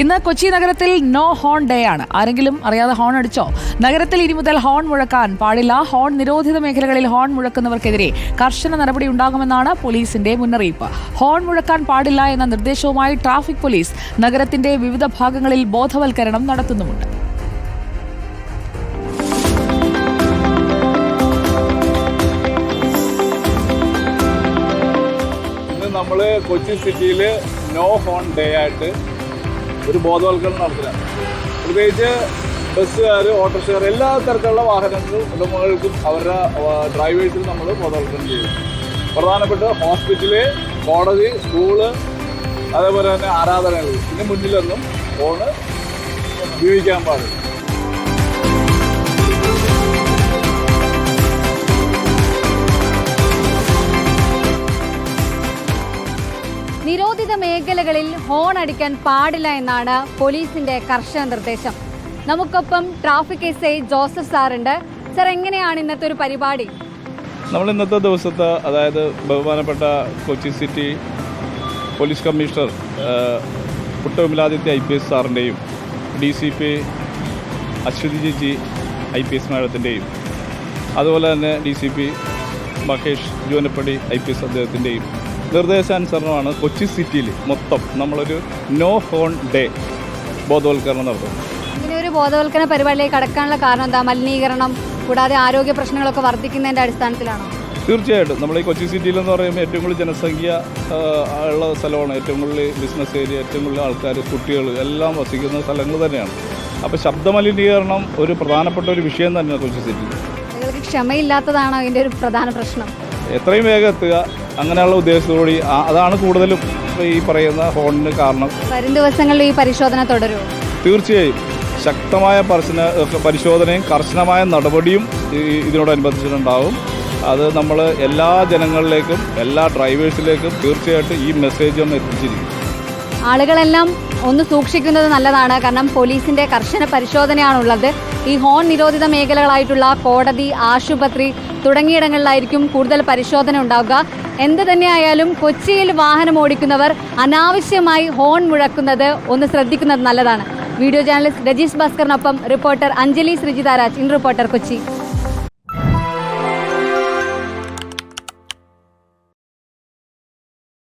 ഇന്ന് കൊച്ചി നഗരത്തിൽ no horn day ആണ്. ആരെങ്കിലും അറിയാതെ ഹോൺ അടിച്ചോ? നഗരത്തിൽ ഇനി മുതൽ ഹോൺ മുഴക്കാൻ പാടില്ല. ഹോൺ നിരോധിത മേഖലകളിൽ ഹോൺ മുഴക്കുന്നവർക്കെതിരെ കർശന നടപടി ഉണ്ടാകുമെന്നാണ് പോലീസിന്റെ മുന്നറിയിപ്പ്. ഹോൺ മുഴക്കാൻ പാടില്ല എന്ന നിർദ്ദേശവുമായി ട്രാഫിക് പോലീസ് നഗരത്തിന്റെ വിവിധ ഭാഗങ്ങളിൽ ബോധവൽക്കരണം നടത്തുന്നുമുണ്ട്. നമ്മൾ കൊച്ചി സിറ്റിയിൽ നോ ഹോൺ ഡേ ആയിട്ട് ഒരു ബോധവൽക്കരണം നടത്തുകയാണ് പ്രത്യേകിച്ച് ബസ്സുകാർ ഓട്ടോറിക്ഷകാർ എല്ലാ തരത്തിലുള്ള വാഹനങ്ങളും ഉടമകൾക്കും അവരുടെ ഡ്രൈവേഴ്സിനും നമ്മൾ ബോധവൽക്കരണം ചെയ്യും പ്രധാനപ്പെട്ട ഹോസ്പിറ്റൽ കോടതി സ്കൂൾ അതേപോലെ തന്നെ ആരാധനകൾ ഇതിന് മുന്നിലൊന്നും ഫോണ് ഉപയോഗിക്കാൻ പാടില്ല. നിരോധിത മേഖലകളിൽ ഹോൺ അടിക്കാൻ പാടില്ല എന്നാണ് പോലീസിന്റെ കർശന നിർദ്ദേശം. നമുക്കൊപ്പം ട്രാഫിക് എസ് ഐ ജോസഫ് സാറുണ്ട് സാർ എങ്ങനെയാണ് ഇന്നത്തെ ഒരു പരിപാടി? നമ്മൾ ഇന്നത്തെ ദിവസത്തെ അതായത് ബഹുമാനപ്പെട്ട Kochi city police commissioner Puttavimaladitya I P S സാറിന്റെയും D C P Aswathy Jiji I P S മാഡത്തിന്റെയും അതുപോലെ തന്നെ D C P Mahesh Jonappadi I P S അദ്ദേഹത്തിന്റെയും നിർദ്ദേശാനുസരണമാണ് കൊച്ചി സിറ്റിയിൽ മൊത്തം നമ്മളൊരു നോ ഹോൺ ഡേ ബോധവൽക്കരണം നടത്തും ഇങ്ങനെ ഒരു ബോധവൽക്കരണ പരിപാടിയിലേക്ക് കടക്കാനുള്ള കാരണം എന്താ? മലിനീകരണം കൂടാതെ ആരോഗ്യ പ്രശ്നങ്ങളൊക്കെ വർദ്ധിക്കുന്നതിന്റെ അടിസ്ഥാനത്തിലാണോ? തീർച്ചയായിട്ടും. നമ്മൾ ഈ കൊച്ചി സിറ്റിയിൽ എന്ന് പറയുമ്പോൾ ഏറ്റവും കൂടുതൽ ജനസംഖ്യ ഉള്ള സ്ഥലമാണ്. ഏറ്റവും കൂടുതൽ ബിസിനസ് ഏരിയ ഏറ്റവും കൂടുതൽ ആൾക്കാർ കുട്ടികൾ എല്ലാം വസിക്കുന്ന സ്ഥലങ്ങൾ തന്നെയാണ്. അപ്പോൾ ശബ്ദമലിനീകരണം ഒരു പ്രധാനപ്പെട്ട ഒരു വിഷയം തന്നെയാണ് കൊച്ചി സിറ്റിയിൽ. നിങ്ങൾക്ക് ക്ഷമയില്ലാത്തതാണോ അതിന്റെ ഒരു പ്രധാന പ്രശ്നം? എത്രയും വേഗം എത്തുക. അങ്ങനെയുള്ള ഉദ്ദേശത്തോടുകൂടി അതാണ് കൂടുതലും ഈ പറയുന്ന ഹോണിന് കാരണം. വരും ദിവസങ്ങളിൽ ഈ പരിശോധന തുടരും തീർച്ചയായും. ശക്തമായ പരിശന പരിശോധനയും കർശനമായ നടപടിയും ഇതിനോടനുബന്ധിച്ചിട്ടുണ്ടാവും. അത് നമ്മൾ എല്ലാ ജനങ്ങളിലേക്കും എല്ലാ ഡ്രൈവേഴ്സിലേക്കും തീർച്ചയായിട്ടും ഈ മെസ്സേജ് ഒന്ന് എത്തിച്ചിരിക്കും. ആളുകളെല്ലാം ഒന്ന് സൂക്ഷിക്കുന്നത് നല്ലതാണ്. കാരണം പോലീസിന്റെ കർശന പരിശോധനയാണുള്ളത്. ഈ ഹോൺ നിരോധിത മേഖലകളായിട്ടുള്ള കോടതി ആശുപത്രി തുടങ്ങിയിടങ്ങളിലായിരിക്കും കൂടുതൽ പരിശോധന ഉണ്ടാവുക. എന്ത് തന്നെയായാലും കൊച്ചിയിൽ വാഹനം ഓടിക്കുന്നവർ അനാവശ്യമായി ഹോൺ മുഴക്കുന്നത് ഒന്ന് ശ്രദ്ധിക്കുന്നത് നല്ലതാണ്. Video journalist Rajeesh ഭാസ്കറിനൊപ്പം reporter Anjali Sreejitharaj in reporter Kochi.